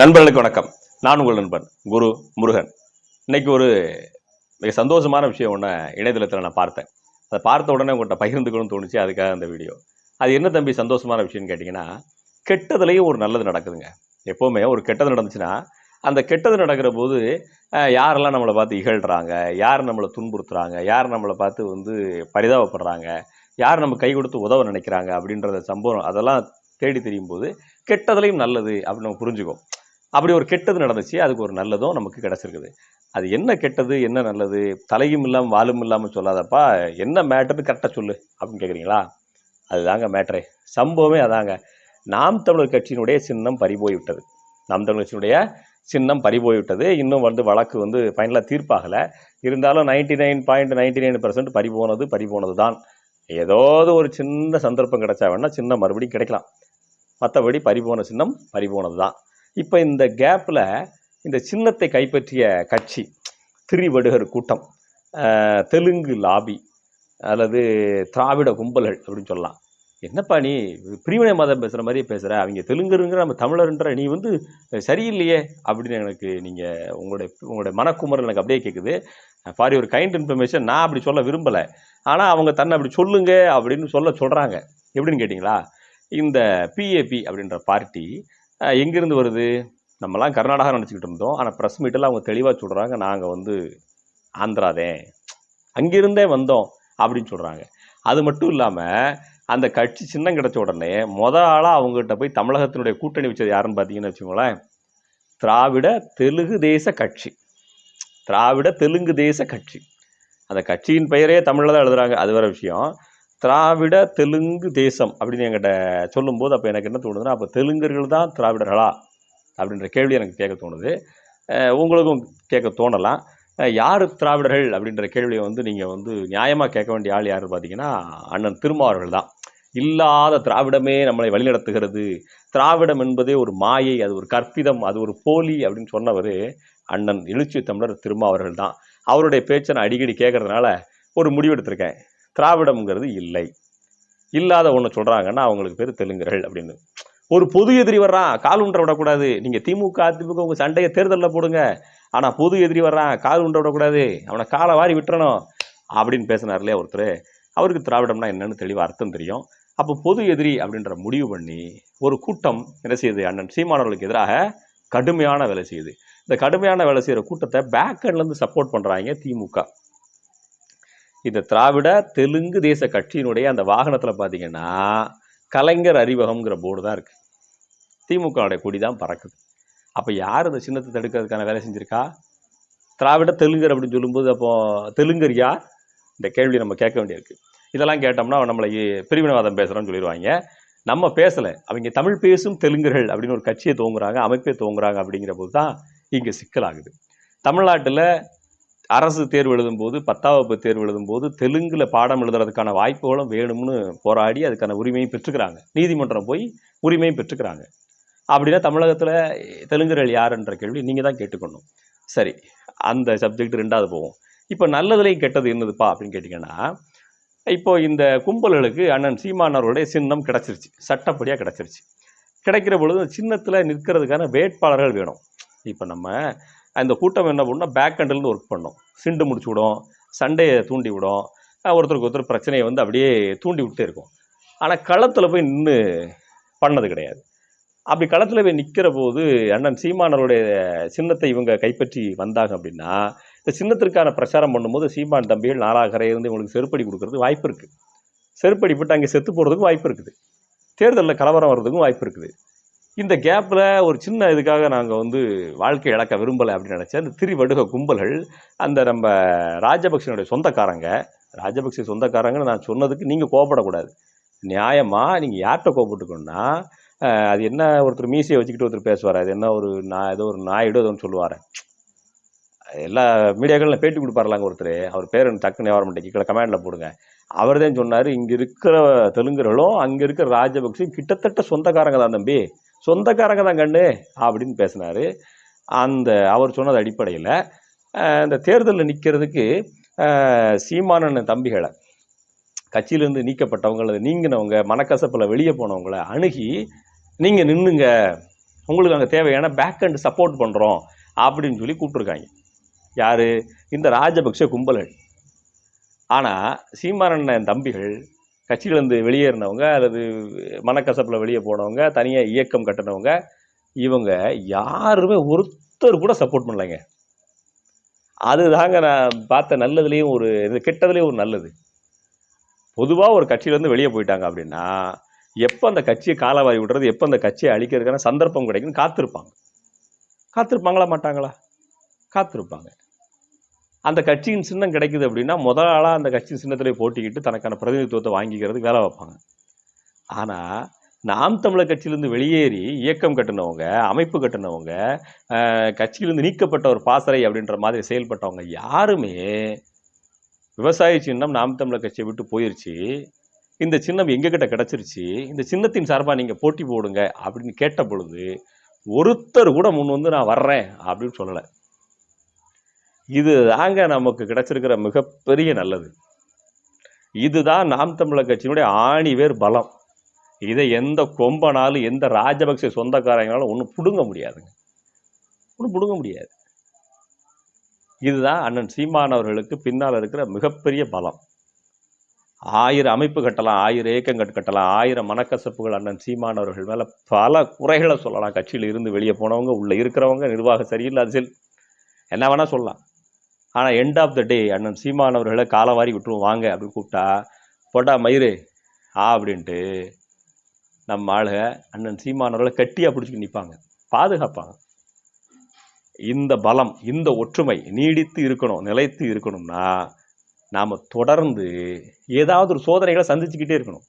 நண்பர்களுக்கு வணக்கம். நான் உங்கள் நண்பன் குரு முருகன். இன்னைக்கு ஒரு மிக சந்தோஷமான விஷயம் ஒன்று இணையதளத்தில் நான் பார்த்தேன். அதை பார்த்த உடனே உங்கள்கிட்ட பகிர்ந்துக்கணும்னு தோணுச்சு அதுக்காக அந்த வீடியோ. அது என்ன தம்பி சந்தோஷமான விஷயம்னு கேட்டிங்கன்னா கெட்டதுலேயும் ஒரு நல்லது நடக்குதுங்க. எப்போவுமே ஒரு கெட்டது நடந்துச்சுன்னா அந்த கெட்டது நடக்கிற போது யாரெல்லாம் நம்மளை பார்த்து இகழ்கிறாங்க யார் நம்மளை துன்புறுத்துறாங்க யார் நம்மளை பார்த்து வந்து பரிதாபப்படுறாங்க யார் நம்ம கை கொடுத்து உதவ நினைக்கிறாங்க அப்படின்றத சம்பவம் அதெல்லாம் தேடி தெரியும் போது கெட்டதுலையும் நல்லது அப்படின்னு நம்ம புரிஞ்சுக்கோம் அப்படி ஒரு கெட்டது நடந்துச்சு. அதுக்கு ஒரு நல்லதும் நமக்கு கிடச்சிருக்குது. அது என்ன கெட்டது என்ன நல்லது தலையும் இல்லாமல் வாலும் இல்லாமல் சொல்லாதப்பா என்ன மேட்டர்னு கரெக்டாக சொல்லு அப்படின்னு கேட்குறீங்களா அதுதாங்க மேட்ரே சம்பவமே அதாங்க. நாம் தமிழர் கட்சியினுடைய சின்னம் பறிபோய்விட்டது. நாம் தமிழர் கட்சியினுடைய சின்னம் பறிபோய்விட்டது. இன்னும் வந்து வழக்கு வந்து ஃபைனலாக தீர்ப்பாகலை. இருந்தாலும் ninety nine point ninety nine percent பறிபோனது பறிபோனது தான் ஏதாவது ஒரு சின்ன சந்தர்ப்பம் கிடைச்சா வேணால் சின்னம் மறுபடியும் கிடைக்கலாம். மற்றபடி பறிபோன சின்னம் பறிபோனது தான் இப்போ இந்த கேப்பில் இந்த சின்னத்தை கைப்பற்றிய கட்சி திரிவடுகர் கூட்டம் தெலுங்கு லாபி அல்லது திராவிட கும்பல்கள் அப்படின்னு சொல்லலாம். என்னப்பா நீ பிரிவினை மதம் பேசுகிற மாதிரியே பேசுகிற அவங்க தெலுங்குருங்கிற நம்ம தமிழர்ன்ற நீ வந்து சரியில்லையே அப்படின்னு எனக்கு நீங்கள் உங்களுடைய உங்களுடைய மனக்குமரல் எனக்கு அப்படியே கேட்குது ஃபார் ஒரு கைண்ட் இன்ஃபர்மேஷன் நான் அப்படி சொல்ல விரும்பலை. ஆனால் அவங்க தன்னை அப்படி சொல்லுங்க அப்படின்னு சொல்ல சொல்கிறாங்க எப்படின்னு கேட்டிங்களா? இந்த பிஏபி அப்படின்ற பார்ட்டி எங்கேருந்து வருது? நம்மலாம் கர்நாடகா நினச்சிக்கிட்டு இருந்தோம். ஆனால் ப்ரெஸ் மீட்டில் அவங்க தெளிவாக சொல்கிறாங்க நாங்கள் வந்து ஆந்திராதே அங்கிருந்தே வந்தோம் அப்படின்னு சொல்கிறாங்க அது மட்டும் இல்லாமல் அந்த கட்சி சின்னம் கிடைச்ச உடனே மொத ஆளாக அவங்ககிட்ட போய் தமிழகத்தினுடைய கூட்டணி வச்சது யாருன்னு பார்த்தீங்கன்னு வச்சுக்கோங்களேன். திராவிட தெலுங்கு தேச கட்சி. திராவிட தெலுங்கு தேச கட்சி. அந்த கட்சியின் பெயரே தமிழில் தான் எழுதுகிறாங்க அது வேறு விஷயம். திராவிட தெலுங்கு தேசம் அப்படின்னு என்கிட்ட சொல்லும்போது அப்போ எனக்கு என்ன தோணுதுன்னா அப்போ தெலுங்கர்கள் தான் திராவிடர்களா? அப்படின்ற கேள்வி எனக்கு கேட்க தோணுது. உங்களுக்கும் கேட்க தோணலாம். யார் திராவிடர்கள்? அப்படின்ற கேள்வியை வந்து நீங்கள் வந்து நியாயமாக கேட்க வேண்டிய ஆள் யார் பார்த்தீங்கன்னா அண்ணன் திருமாவர்கள் தான். இல்லாத திராவிடமே நம்மளை வழிநடத்துகிறது. திராவிடம் என்பதே ஒரு மாயை அது ஒரு கற்பிதம் அது ஒரு போலி அப்படின்னு சொன்னவர் அண்ணன் எழுச்சி தமிழர் திருமாவர்கள் தான். அவருடைய பேச்சை நான் அடிக்கடி கேட்கறதுனால ஒரு முடிவெடுத்திருக்கேன். திராவிடம்ங்கிறது இல்லை. இல்லாத ஒன்று சொல்கிறாங்கன்னா அவங்களுக்கு பேர் தெலுங்குகள் அப்படின்னு. ஒரு பொது எதிரி வர்றான் கால் உண்ட விடக்கூடாது. நீங்கள் திமுக அதிமுக உங்கள் சண்டையை தேர்தலில் போடுங்க. ஆனால் பொது எதிரி வர்றான் கால் உண்ட விடக்கூடாது. அவனை காலை வாரி விட்டுறணும் அப்படின்னு பேசினார் இல்லையா ஒருத்தர். அவருக்கு திராவிடம்னா என்னன்னு தெளிவாக அர்த்தம் தெரியும். அப்போ பொது எதிரி அப்படின்ற முடிவு பண்ணி ஒரு கூட்டம் என்ன செய்யுது அண்ணன் சீமானவர்களுக்கு எதிராக கடுமையான வேலை செய்யுது. இந்த கடுமையான வேலை செய்கிற கூட்டத்தை பேக் சப்போர்ட் பண்ணுறாங்க திமுக. இந்த திராவிட தெலுங்கு தேச கட்சியினுடைய அந்த வாகனத்தில் பார்த்தீங்கன்னா கலைஞர் அறிவகம்ங்கிற போர்டு தான் இருக்குது திமுகவுடைய கொடி தான் பறக்குது. அப்போ யார் இந்த சின்னத்தை தடுக்கிறதுக்கான வேலை செஞ்சுருக்கா? திராவிட தெலுங்கர் அப்படின்னு சொல்லும்போது அப்போ தெலுங்கர் யார்? இந்த கேள்வி நம்ம கேட்க வேண்டியிருக்கு. இதெல்லாம் கேட்டோம்னா நம்மளை பிரிவினவாதம் பேசுகிறோன்னு சொல்லிடுவாங்க. நம்ம பேசலை. அவங்க தமிழ் பேசும் தெலுங்கர்கள் அப்படின்னு ஒரு கட்சியை தோங்குறாங்க அமைப்பை தோங்குறாங்க அப்படிங்கிற போது தான் இங்கே சிக்கலாகுது. தமிழ்நாட்டில் அரசு தேர்வு எழுதும்போது பத்தாம் வகுப்பு தேர்வு எழுதும்போது தெலுங்கில் பாடம் எழுதுறதுக்கான வாய்ப்புகளும் வேணும்னு போராடி அதுக்கான உரிமையும் பெற்றுக்கிறாங்க. நீதிமன்றம் போய் உரிமையும் பெற்றுக்கிறாங்க. அப்படின்னா தமிழகத்தில் தெலுங்குகள் யாருன்ற கேள்வி நீங்கள் தான் கேட்டுக்கணும். சரி அந்த சப்ஜெக்ட் ரெண்டாவது போவோம். இப்போ நல்லதுலேயும் கெட்டது என்னதுப்பா அப்படின்னு கேட்டிங்கன்னா இப்போ இந்த கும்பல்களுக்கு அண்ணன் சீமானவருடைய சின்னம் கிடச்சிருச்சு. சட்டப்படியாக கிடச்சிருச்சு. கிடைக்கிற பொழுது சின்னத்தில் நிற்கிறதுக்கான வேட்பாளர்கள் வேணும். இப்போ நம்ம அந்த கூட்டம் என்ன பண்ணுன்னா பேக் ஹேண்டில்னு ஒர்க் பண்ணும். சிண்டு முடிச்சு விடும் சண்டையை தூண்டி விடும். ஒருத்தருக்கு ஒருத்தர் பிரச்சனையை வந்து அப்படியே தூண்டி விட்டே இருக்கும். ஆனால் களத்தில் போய் நின்று பண்ணது கிடையாது. அப்படி களத்தில் போய் நிற்கிற போது அண்ணன் சீமானருடைய சின்னத்தை இவங்க கைப்பற்றி வந்தாங்க அப்படின்னா இந்த சின்னத்திற்கான பிரச்சாரம் பண்ணும்போது சீமான் தம்பிகள் நாலாகரை இருந்து இவங்களுக்கு செருப்படி கொடுக்கறதுக்கு வாய்ப்பு இருக்குது செருப்படி போட்டு அங்கே செத்து போகிறதுக்கும் வாய்ப்பு இருக்குது. தேர்தலில் கலவரம் வர்றதுக்கும் வாய்ப்பு இருக்குது. இந்த கேப்பில் ஒரு சின்ன இதுக்காக நாங்கள் வந்து வாழ்க்கை இழக்க விரும்பலை அப்படின்னு நினச்சேன். அந்த திரிவடுக கும்பல்கள் அந்த நம்ம ராஜபக்சனுடைய சொந்தக்காரங்க ராஜபக்ச சொந்தக்காரங்கன்னு நான் சொன்னதுக்கு நீங்கள் கோவப்படக்கூடாது. நியாயமாக நீங்கள் யார்கிட்ட கோவப்பட்டுக்கணும்னா அது என்ன ஒருத்தர் மீசையை வச்சுக்கிட்டு ஒருத்தர் பேசுவார் அது என்ன ஒரு நான் ஏதோ ஒரு நாயிடோ ஏதோ ஒன்று சொல்லுவார். எல்லா மீடியாக்களில் பேட்டி கொடுப்பார்லாங்க ஒருத்தர். அவர் பேர் டக்குன்னு விவரம் மாட்டேங்க கீழே கமெண்டில் போடுங்க. அவர் தான் சொன்னார் இங்கே இருக்கிற தெலுங்கர்களும் அங்கே இருக்கிற ராஜபக்சே கிட்டத்தட்ட சொந்தக்காரங்க தான் தம்பி. சொந்தக்காரங்க தான் கண்ணு அப்படின்னு பேசினார். அந்த அவர் சொன்னது அடிப்படையில் இந்த தேர்தலில் நிற்கிறதுக்கு சீமானன் தம்பிகளை கட்சியிலேருந்து நீக்கப்பட்டவங்கள நீங்கினவங்க மனக்கசப்பில் வெளியே போனவங்கள அணுகி நீங்கள் நின்னுங்க. உங்களுக்கு அங்கே தேவையான பேக் அண்ட் சப்போர்ட் பண்ணுறோம் அப்படின்னு சொல்லி கூப்பிட்ருக்காங்க யார்? இந்த ராஜபக்ஷ கும்பல்கள் ஆனால் சீமானண்ணன் தம்பிகள் கட்சியிலேருந்து வெளியேறினவங்க அல்லது மனக்கசப்பில் வெளியே போனவங்க தனியாக இயக்கம் கட்டினவங்க இவங்க யாருமே ஒருத்தர் கூட சப்போர்ட் பண்ணலைங்க. அதுதாங்க நான் பார்த்த நல்லதுலேயும் ஒரு இது கெட்டதுலேயும் ஒரு நல்லது. பொதுவாக ஒரு கட்சியிலேருந்து வெளியே போயிட்டாங்க அப்படின்னா எப்போ அந்த கட்சியை காலவாரி விடுறது எப்போ அந்த கட்சியை அழிக்கிறதுக்கான சந்தர்ப்பம் கிடைக்குன்னு காத்திருப்பாங்க. காத்திருப்பாங்களா மாட்டாங்களா? காத்திருப்பாங்க. அந்த கட்சியின் சின்னம் கிடைக்குது அப்படின்னா முதல் ஆளாக அந்த கட்சி சின்னத்திலே போட்டிக்கிட்டு தனக்கான பிரதிநிதித்துவத்தை வாங்கிக்கிறதுக்கு வேலை வைப்பாங்க ஆனால் நாம் தமிழர் கட்சியிலேருந்து வெளியேறி இயக்கம் கட்டினவங்க அமைப்பு கட்டினவங்க கட்சியிலேருந்து கட்சியிலிருந்து நீக்கப்பட்ட ஒரு பாசறை அப்படின்ற மாதிரி செயல்பட்டவங்க யாருமே விவசாய சின்னம் நாம் தமிழர் கட்சியை விட்டு போயிருச்சு. இந்த சின்னம் எங்ககிட்ட கிடச்சிருச்சு. இந்த சின்னத்தின் சார்பாக நீங்கள் போட்டி போடுங்க அப்படின்னு கேட்ட பொழுது ஒருத்தர் கூட முன் வந்து நான் வர்றேன் அப்படின்னு சொல்லலை. இது தாங்க நமக்கு கிடைச்சிருக்கிற மிகப்பெரிய நல்லது. இதுதான் நாம் தமிழர் கட்சியினுடைய ஆணிவேர் பலம். இதை எந்த கொம்பனாலும் எந்த ராஜபக்ச சொந்தக்காரங்களாலும் ஒன்றும் பிடுங்க முடியாதுங்க. ஒன்றும் பிடுங்க முடியாது. இதுதான் அண்ணன் சீமான் அவர்களுக்கு பின்னால் இருக்கிற மிகப்பெரிய பலம். ஆயிரம் அமைப்பு கட்டலாம் ஆயிரம் ஏக்கம் கட்டலாம் ஆயிரம் மனக்கசப்புகள் அண்ணன் சீமான் அவர்கள் மேலே பல குறைகளை சொல்லலாம். கட்சியில் இருந்து வெளியே போனவங்க உள்ளே இருக்கிறவங்க நிர்வாகம் சரியில்லை அரசியல் என்ன வேணால் சொல்லலாம். ஆனால் எண்ட் ஆஃப் த டே அண்ணன் சீமான் அவர்களை காலவாரி விட்டுருவோம். வாங்க அப்படின்னு கூப்பிட்டா போட்டா மயிறு ஆ அப்படின்ட்டு நம்ம ஆளுக அண்ணன் சீமான் அவர்களை கட்டியாக பிடிச்சிட்டு நிற்பாங்க பாதுகாப்பாங்க. இந்த பலம் இந்த ஒற்றுமை நீடித்து இருக்கணும் நிலைத்து இருக்கணும்னா நாம் தொடர்ந்து ஏதாவது ஒரு சோதனைகளை சந்திச்சுக்கிட்டே இருக்கணும்.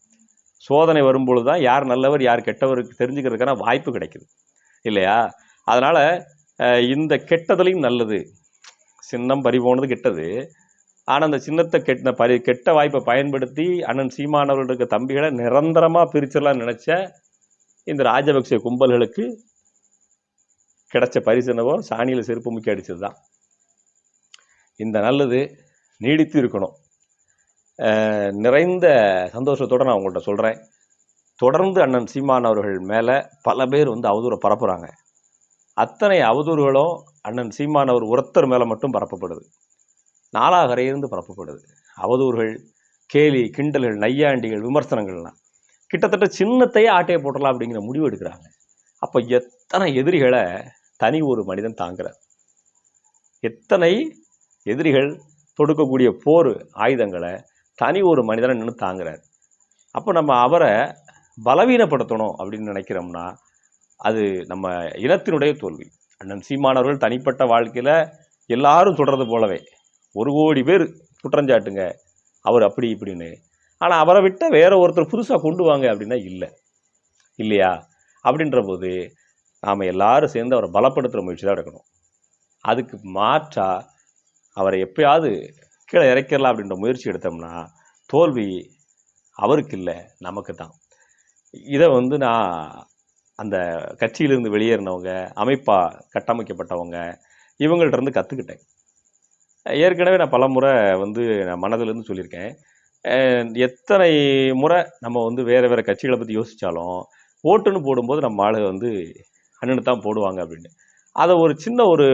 சோதனை வரும்பொழுது தான் யார் நல்லவர் யார் கெட்டவருக்கு தெரிஞ்சுக்கிறதுக்கான வாய்ப்பு கிடைக்குது. இல்லையா? அதனால் இந்த கெட்டதுலையும் நல்லது சின்னம் பறி போனது கெட்டது. ஆனால் அந்த சின்னத்தை கெட்ட பரி கெட்ட வாய்ப்பை பயன்படுத்தி அண்ணன் சீமானவர்கள் இருக்க தம்பிகளை நிரந்தரமாக பிரிச்சிடலாம்னு நினச்ச இந்த ராஜபக்ச கும்பல்களுக்கு கிடைச்ச பரிசு என்னவோ சாணியில் செருப்பு முக்கிய அடிச்சது தான் இந்த நல்லது நீடித்து இருக்கணும். நிறைந்த சந்தோஷத்தோடு நான் உங்கள்கிட்ட சொல்கிறேன் தொடர்ந்து அண்ணன் சீமான் அவர்கள் மேலே பல பேர் வந்து அவதூறை பரப்புகிறாங்க அத்தனை அவதூறுகளும் அண்ணன் சீமான் அவர் ஒருத்தர் மேலே மட்டும் பரப்பப்படுது. நாலாகரையிருந்து பரப்பப்படுது. அவதூறுகள் கேலி கிண்டல்கள் நையாண்டிகள் விமர்சனங்கள்லாம். கிட்டத்தட்ட சின்னத்தையே ஆட்டையை போட்டலாம் அப்படிங்கிற முடிவு எடுக்கிறாங்க. அப்போ எத்தனை எதிரிகளை தனி ஒரு மனிதன் தாங்குகிறார் எத்தனை எதிரிகள் தொடுக்கக்கூடிய போர் ஆயுதங்களை தனி ஒரு மனிதனை நின்று தாங்குறார்? அப்போ நம்ம அவரை பலவீனப்படுத்தணும் அப்படின்னு நினைக்கிறோம்னா அது நம்ம இனத்தினுடைய தோல்வி. அண்ணன் சீமானவர்கள் தனிப்பட்ட வாழ்க்கையில் எல்லாரும் சொல்கிறது போலவே ஒரு கோடி பேர் குற்றஞ்சாட்டுங்க அவர் அப்படி இப்படின்னு. ஆனால் அவரை விட்ட வேற ஒருத்தர் புதுசாக கொண்டு வாங்க அப்படின்னா இல்லை. இல்லையா? அப்படின்ற போது நாம் எல்லாரும் சேர்ந்து அவரை பலப்படுத்துகிற முயற்சி தான் எடுக்கணும். அதுக்கு மாற்றா அவரை எப்பயாவது கீழே இறக்கிடலாம் அப்படின்ற முயற்சி எடுத்தோம்னா தோல்வி அவருக்கு இல்லை நமக்கு தான் இதை வந்து நான் அந்த கட்சியிலிருந்து வெளியேறினவங்க அமைப்பாக கட்டமைக்கப்பட்டவங்க இவங்கள்ட்ட இருந்து கற்றுக்கிட்டேன் ஏற்கனவே நான் பல முறை வந்து நான் மனதிலேருந்து சொல்லியிருக்கேன். எத்தனை முறை நம்ம வந்து வேறு வேறு கட்சிகளை பற்றி யோசித்தாலும் ஓட்டுன்னு போடும்போது நம்ம ஆளு வந்து அண்ணனு தான் போடுவாங்க அப்படின்னு. அதை ஒரு சின்ன ஒரு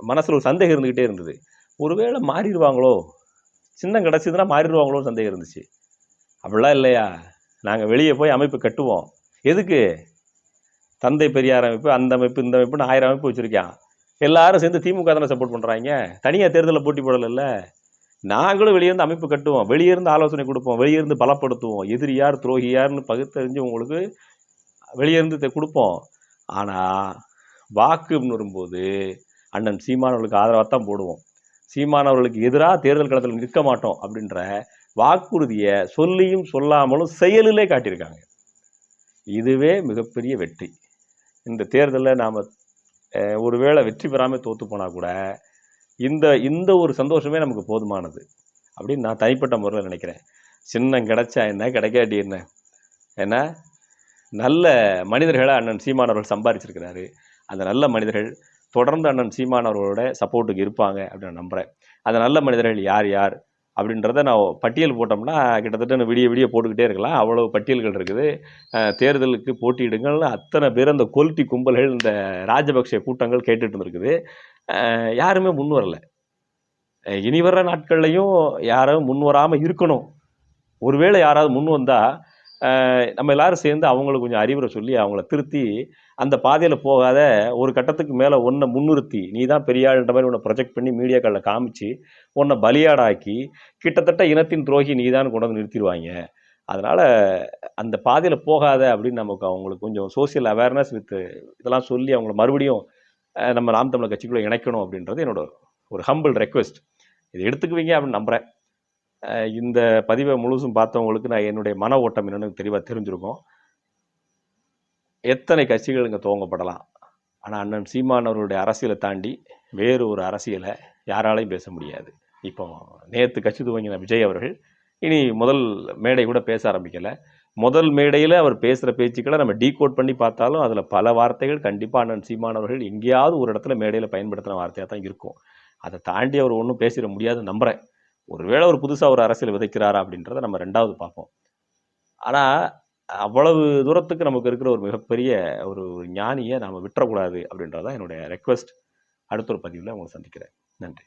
மனசில் ஒரு சந்தேகம் இருந்துக்கிட்டே இருந்தது. ஒருவேளை மாறிடுவாங்களோ? சின்னம் கிடச்சிதுன்னா மாறிடுவாங்களோன்னு சந்தேகம் இருந்துச்சு. அப்படிலாம் இல்லையா? நாங்கள் வெளியே போய் அமைப்பு கட்டுவோம். எதுக்கு? தந்தை பெரியார் அமைப்பு அந்த அமைப்பு இந்த அமைப்புன்னு ஆயிரம் அமைப்பு வச்சுருக்கான். எல்லாரும் சேர்ந்து திமுக தானே சப்போர்ட் பண்ணுறாங்க தனியாக தேர்தலில் போட்டி போடலைல்ல. நாங்களும் வெளியே இருந்து அமைப்பு கட்டுவோம். வெளியேருந்து ஆலோசனை கொடுப்போம். வெளியே இருந்து பலப்படுத்துவோம். எதிரி யார் துரோகி யாருன்னு பகுத்தறிஞ்சு உங்களுக்கு வெளியே இருந்து கொடுப்போம். ஆனால் வாக்குன்னு வரும்போது அண்ணன் சீமானவர்களுக்கு ஆதரவாக தான் போடுவோம். சீமானவர்களுக்கு எதிராக தேர்தல் களத்தில் நிற்க மாட்டோம் அப்படின்ற வாக்குறுதியை சொல்லியும் சொல்லாமலும் செயலிலே காட்டியிருக்காங்க. இதுவே மிகப்பெரிய வெற்றி. இந்த தேர்தலில் நாம் ஒருவேளை வெற்றி பெறாமல் தோற்று போனால் கூட இந்த இந்த ஒரு சந்தோஷமே நமக்கு போதுமானது. அப்படின்னு நான் தனிப்பட்ட முறையில் நினைக்கிறேன். சின்னம் கிடைச்சா என்ன கிடைக்காட்டி என்ன? ஏன்னா நல்ல மனிதர்களை அண்ணன் சீமானவர்கள் சம்பாரிச்சிருக்கிறாரு. அந்த நல்ல மனிதர்கள் தொடர்ந்து அண்ணன் சீமானவர்களோட சப்போர்ட்டுக்கு இருப்பாங்க அப்படின்னு நான் நம்புகிறேன் அந்த நல்ல மனிதர்கள் யார் யார்? அப்படின்றத நான் பட்டியல் போட்டோம்னா கிட்டத்தட்ட நான் விடிய விடிய போட்டுக்கிட்டே இருக்கலாம். அவ்வளோ பட்டியல்கள் இருக்குது. தேர்தலுக்கு போட்டியிடுங்கள்னு அத்தனை பேர் அந்த கொல்ட்டி கும்பல்கள் இந்த ராஜபக்சே கூட்டங்கள் கேட்டுட்டு இருந்திருக்குது. யாருமே முன் வரல. இனி வர்ற நாட்கள்லையும் யாரும் முன் வராமல் இருக்கணும். ஒருவேளை யாராவது முன் வந்தால் நம்ம எல்லாரும் சேர்ந்து அவங்களுக்கு கொஞ்சம் அறிவுரை சொல்லி அவங்கள திருத்தி அந்த பாதையில் போகாத ஒரு கட்டத்துக்கு மேலே ஒன்றை முன்னிறுத்தி நீ தான் பெரியாள்ன்ற மாதிரி உன்னை ப்ரொஜெக்ட் பண்ணி மீடியாக்களில் காமிச்சு உன்னை பலியாடாக்கி கிட்டத்தட்ட இனத்தின் துரோகி நீ தான் கொண்டு வந்து நிறுத்திடுவாங்க. அதனால் அந்த பாதையில் போகாத அப்படின்னு நமக்கு அவங்களுக்கு கொஞ்சம் சோஷியல் அவேர்னஸ் வித் இதெல்லாம் சொல்லி அவங்கள மறுபடியும் நம்ம நாம் தமிழர் கட்சிக்குள்ளே இணைக்கணும் அப்படின்றது என்னோட ஒரு ஹம்பிள் ரெக்வெஸ்ட் இதை எடுத்துக்குவீங்க அப்படின்னு நம்புகிறேன் இந்த பதிவை முழுசும் பார்த்தவங்களுக்கு நான் என்னுடைய மன ஓட்டம் என்னென்னு தெளிவாக தெரிஞ்சிருக்கோம். எத்தனை கட்சிகள் இங்கே துவங்கப்படலாம்? ஆனால் அண்ணன் சீமான் அவர்களுடைய அரசியலை தாண்டி வேறு ஒரு அரசியலை யாராலையும் பேச முடியாது. இப்போ நேற்று கட்சி துவங்கின விஜய் அவர்கள் இனி முதல் மேடை கூட பேச ஆரம்பிக்கலை. முதல் மேடையில் அவர் பேசுகிற பேச்சுக்களை நம்ம டீகோட் பண்ணி பார்த்தாலும் அதில் பல வார்த்தைகள் கண்டிப்பாக அண்ணன் சீமானவர்கள் எங்கேயாவது ஒரு இடத்துல மேடையில் பயன்படுத்தின வார்த்தையாக தான் இருக்கும். அதை தாண்டி அவர் ஒன்றும் பேசிட முடியாது நம்புகிறேன் ஒருவேளை ஒரு புதுசாக ஒரு அரசியல் விதைக்கிறாரா அப்படின்றத நம்ம ரெண்டாவது பார்ப்போம். ஆனால் அவ்வளவு தூரத்துக்கு நமக்கு இருக்கிற ஒரு மிகப்பெரிய ஒரு ஞானியை நாம் விட்டுறக்கூடாது அப்படின்றதான் என்னுடைய ரெக்வெஸ்ட் அடுத்த ஒரு பதிவில் உங்களை சந்திக்கிறேன். நன்றி.